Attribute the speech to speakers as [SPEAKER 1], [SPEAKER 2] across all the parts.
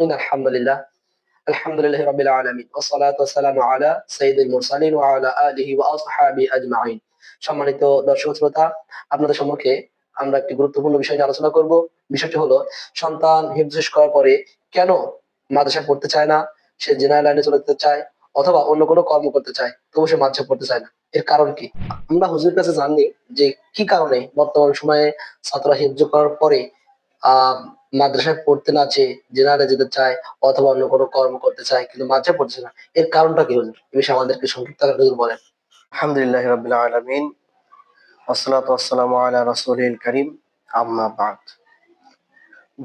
[SPEAKER 1] إن الحمد لله الحمد لله رب العالمين والصلاة والسلام على سيد المرسلين وعلى آله وأصحابه أجمعين সম্মানিত দর্শক শ্রোতা আপনাদের সম্মুখে আমরা একটি গুরুত্বপূর্ণ বিষয় নিয়ে আলোচনা করব বিষয়টি হলো সন্তান হিফজ শেষ করার পরে কেন মাদ্রাসায় পড়তে চায় না সে জেনারেল লাইনে চলে যেতে চায় অথবা অন্য কোনো কর্ম করতে চায় তবু সে মাদ্রাসায় পড়তে চায় না এর কারণ কি আমরা হুজুরের কাছে জানি যে কি কারণে বর্তমান সময়ে ছাত্ররা হিফজ করার পরে আহ মাদ্রাসায় পড়তে না চেয়ে জেনারেলে যেতে চায় অথবা অন্য কোনো কর্ম করতে চায় কিন্তু মাদ্রাসায় পড়ছে না, এর কারণটা কি হুজুর? এই বিষয়ে আমাদেরকে সংক্ষিপ্ত বলেন।
[SPEAKER 2] আলহামদুলিল্লাহ রাব্বিল আলামিন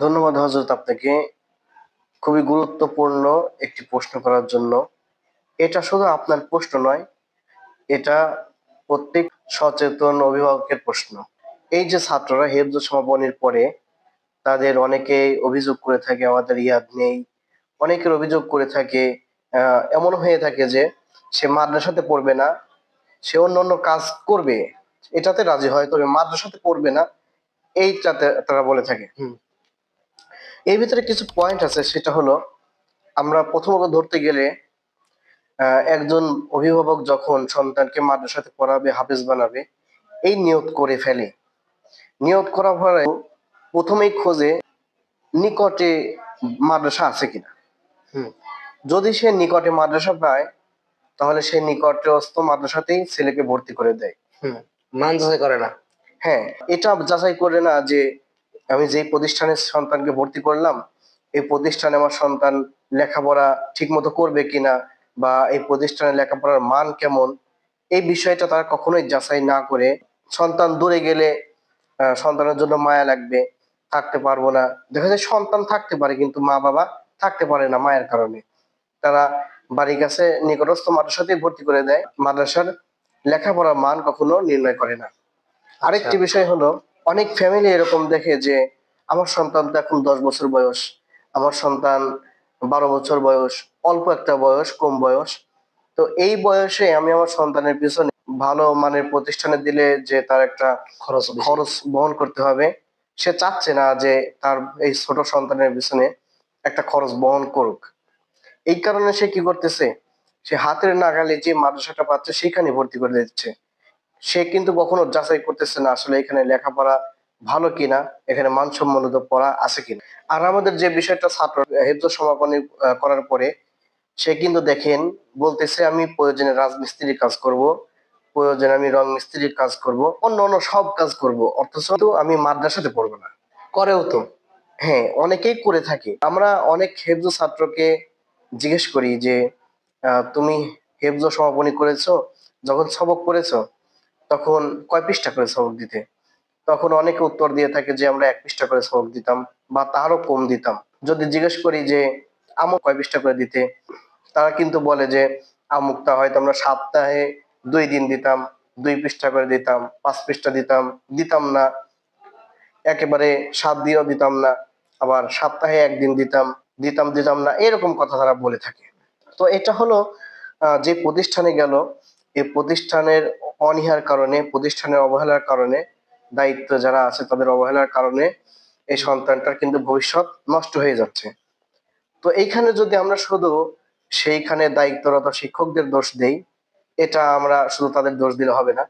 [SPEAKER 2] ধন্যবাদ হযরত আপনাকে খুবই গুরুত্বপূর্ণ একটি প্রশ্ন করার জন্য। এটা শুধু আপনার প্রশ্ন নয়, এটা প্রত্যেক সচেতন অভিভাবকের প্রশ্ন। এই যে ছাত্ররা হেফজ সমাপনের পরে তাদের অনেকেই অভিযোগ করে থাকে, আমাদের ইয়াদ নেই। অনেকের অভিযোগ করে থাকে এমন হয়ে থাকে যে সে মাদ্রাসাতে পড়বে না, সে অন্য অন্য কাজ করবে, এটাতে রাজি হয়, তবে মাদ্রাসাতে পড়বে না, এইটাতে তারা বলে থাকে। এর ভিতরে কিছু পয়েন্ট আছে, সেটা হলো, আমরা প্রথমত ধরতে গেলে একজন অভিভাবক যখন সন্তানকে মাদ্রাসাতে পড়াবে, হাফেজ বানাবে, এই নিয়ত করে ফেলে। নিয়ত করার পরে প্রথমেই খোঁজে নিকটে মাদ্রাসা আছে কিনা।
[SPEAKER 1] হুম।
[SPEAKER 2] যদি সে নিকটে মাদ্রাসা পায় তাহলে সে নিকটস্থ মাদ্রাসাতেই ছেলেকে ভর্তি করে দেয়।
[SPEAKER 1] মান যাচাই করে না।
[SPEAKER 2] হ্যাঁ এটা যাচাই করে না যে আমি যে প্রতিষ্ঠানে সন্তানকে ভর্তি করলাম এই প্রতিষ্ঠানে আমার সন্তান লেখাপড়া ঠিক মতো করবে কিনা বা এই প্রতিষ্ঠানে লেখাপড়ার মান কেমন এই বিষয়টা তারা কখনোই যাচাই না করে সন্তান দূরে গেলে সন্তানের জন্য মায়া লাগবে। থাকতে পারব না। দেখা যায় সন্তান থাকতে পারে কিন্তু মা বাবা থাকতে পারে না মায়ের কারণে। তারা বাড়ির কাছে নিকটস্থ মাদ্রাসাতেই ভর্তি করে দেয়। মাদ্রাসার লেখাপড়ার মান কখনো নির্ণয় করে না। আরেকটি বিষয় হলো অনেক ফ্যামিলি এরকম দেখে যে আমার সন্তান তো এখন দশ বছর বয়স। আমার সন্তান বারো বছর বয়স অল্প একটা বয়স কম বয়স। তো এই বয়সে আমি আমার সন্তানের পিছনে ভালো মানের প্রতিষ্ঠানে দিলে যে তার একটা
[SPEAKER 1] খরচ
[SPEAKER 2] খরচ বহন করতে হবে। সে চাচ্ছে না যে তার এই ছোট সন্তানের পিছনে একটা খরচ বহন করুক। এই কারণে সে কি করতেছে? সে হাতের নাগালে যে মাদ্রাসাটা পাচ্ছে সেখানে ভর্তি করে দিচ্ছে। সে কিন্তু কখনো যাচাই করতেছে না আসলে এখানে লেখাপড়া ভালো কিনা, এখানে মানসম্মত পড়া আছে কিনা। আর আমাদের যে বিষয়টা ছাত্র হেফজ সমাপনী করার পরে সে কিন্তু দেখেন, বলতেছে আমি প্রয়োজনে রাজমিস্ত্রির কাজ করব। প্রয়োজনে আমি রং মিস্ত্রির কাজ করব, অন্য অন্য সব কাজ করব, অথচ আমি মাদ্রাসাতে পড়ব না।
[SPEAKER 1] করেও তো।
[SPEAKER 2] হ্যাঁ অনেকেই করে থাকে। আমরা অনেক হেফজ ছাত্রকে জিজ্ঞেস করি যে তুমি হেফজ সমাপনী করেছ? যখন সবক করেছ তখন কয় পৃষ্ঠা করে সবক দিতে? তখন অনেকে উত্তর দিয়ে থাকে যে, আমরা এক পৃষ্ঠা করে সবক দিতাম বা তারও কম দিতাম। যদি জিজ্ঞেস করি যে, আমুক কয় পৃষ্ঠা করে দিতে? তারা কিন্তু বলে যে, আমুকটা হয়তো আমরা সপ্তাহে দুই দিন দিতাম, দুই পৃষ্ঠা করে দিতাম, পাঁচ পৃষ্ঠা দিতাম দিতাম না। একেবারে সাত দিনও দিতাম না, আবার সপ্তাহে একদিন দিতাম দিতাম দিতাম না, এরকম কথা তারা বলে থাকে। তো এটা হলো যে প্রতিষ্ঠানে গেল এই প্রতিষ্ঠানের অনীহার কারণে, প্রতিষ্ঠানের অবহেলার কারণে, দায়িত্ব যারা আছে তাদের অবহেলার কারণে এই সন্তানটার কিন্তু ভবিষ্যৎ নষ্ট হয়ে যাচ্ছে। তো এইখানে যদি আমরা শুধু সেইখানে দায়িত্বরত শিক্ষকদের দোষ দেই এটা আমরা শুধু তাদের দোষ দিলে হবে না।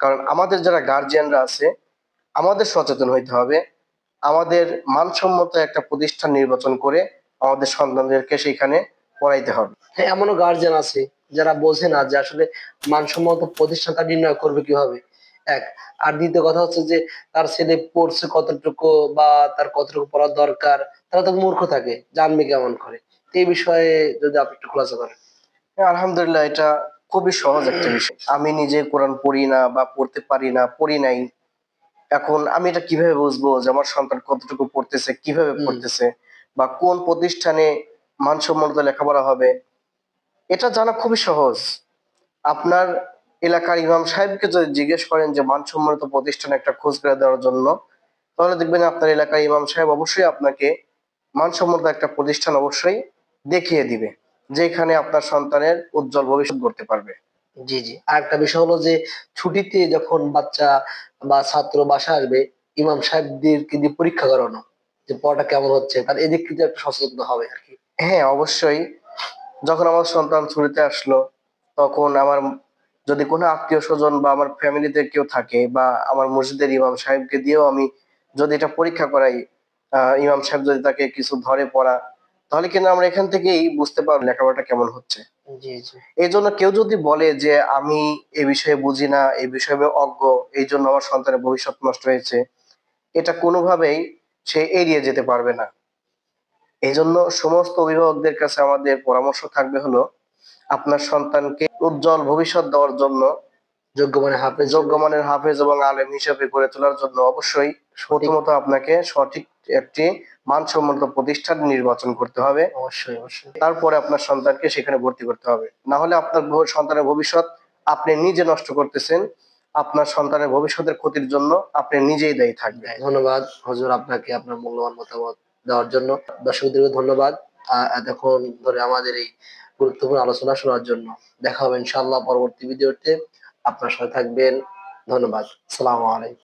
[SPEAKER 2] কারণ আমাদের যারা গার্জিয়ানরা আছে আমাদের সচেতন হইতে হবে। আমাদের মানসম্মত একটা প্রতিষ্ঠান নির্বাচন করে আমাদের সন্তানদেরকে সেইখানে পড়াইতে হবে।
[SPEAKER 1] হ্যাঁ এমনও গার্জিয়ান আছে যারা বোঝে না যে আসলে মানসম্মত প্রতিষ্ঠানটা নির্ণয় করবে কীভাবে। এক আর দ্বিতীয় কথা হচ্ছে যে তার ছেলে পড়ছে কতটুকু বা তার কতটুকু পড়ার দরকার তারা তো মূর্খ থাকে জানবে কেমন করে। এই বিষয়ে যদি আপনি একটু খোলাসা করেন।
[SPEAKER 2] হ্যাঁ, আলহামদুলিল্লাহ এটা খুবই সহজ একটা বিষয়। আমি নিজে কোরআন পড়ি না বা পড়তে পারি না পড়ি নাই। এখন আমি এটা কীভাবে বুঝব যে আমার সন্তান কতটুকু পড়তেছে কীভাবে পড়তেছে বা কোন প্রতিষ্ঠানে মানসম্মত লেখাপড়া হবে? এটা জানা খুবই সহজ। আপনার এলাকার ইমাম সাহেবকে যদি জিজ্ঞেস করেন যে মানসম্মত প্রতিষ্ঠানে একটা খোঁজ করে দেওয়ার জন্য তাহলে দেখবেন আপনার এলাকার ইমাম সাহেব অবশ্যই আপনাকে মানসম্মত একটা প্রতিষ্ঠান অবশ্যই দেখিয়ে দিবে। যেখানে আপনার সন্তানের উজ্জ্বল ভবিষ্যৎ করতে পারবে।
[SPEAKER 1] জি জি। আর একটা বিষয় হলো যে ছুটিতে যখন বাচ্চা বা ছাত্র বাসা আসবে ইমাম সাহেবদেরকে দিয়ে পরীক্ষা করানো যে পড়াটা কেমন হচ্ছে তার এদিক থেকে একটু সচেতন হবে আর কি।
[SPEAKER 2] হ্যাঁ অবশ্যই। যখন আমার সন্তান ছুটিতে আসলো তখন আমার যদি কোনো আত্মীয় স্বজন বা আমার ফ্যামিলিতে কেউ থাকে বা আমার মসজিদের ইমাম সাহেবকে দিয়েও আমি যদি এটা পরীক্ষা করাই আহ, ইমাম সাহেব যদি তাকে কিছু ধরে পড়া তাহলে কিন্তু আমরা এখান থেকেই বুঝতে পারব লেখাপড়াটা কেমন হচ্ছে। এই জন্য কেউ যদি বলে যে আমি এ বিষয়ে বুঝি না এই বিষয়ে অজ্ঞ এই জন্য আমার সন্তানের ভবিষ্যৎ নষ্ট হয়েছে এটা কোনোভাবেই সে এড়িয়ে যেতে পারবে না। এই জন্য সমস্ত অভিভাবকদের কাছে আমাদের পরামর্শ থাকবে হলো আপনার সন্তানকে উজ্জ্বল ভবিষ্যৎ দেওয়ার জন্য
[SPEAKER 1] যোগ্য মানে হাফেজ।
[SPEAKER 2] যোগ্য মানের হাফেজ এবং আলেম হিসেবে গড়ে তোলার জন্য অবশ্যই প্রথমত আপনাকে সঠিক একটি মানসম্মত প্রতিষ্ঠান নির্বাচন করতে হবে।
[SPEAKER 1] অবশ্যই অবশ্যই।
[SPEAKER 2] তারপরে আপনার সন্তানকে সেখানে ভর্তি করতে হবে। না হলে আপনার সন্তানের ভবিষ্যৎ আপনি নিজে নষ্ট করতেছেন। আপনার সন্তানের ভবিষ্যতের ক্ষতির জন্য আপনি নিজেই দায়ী থাকবেন।
[SPEAKER 1] ধন্যবাদ হজুর আপনাকে আপনার মূল্যবান মতামত দেওয়ার জন্য। দর্শকদেরকে ধন্যবাদ। আহ, এতক্ষণ ধরে আমাদের এই গুরুত্বপূর্ণ আলোচনা শোনার জন্য দেখা হবে ইনশাআল্লাহ পরবর্তী ভিডিওতে। আপনার সাথে থাকবেন। ধন্যবাদ। সালাম আলাইকুম।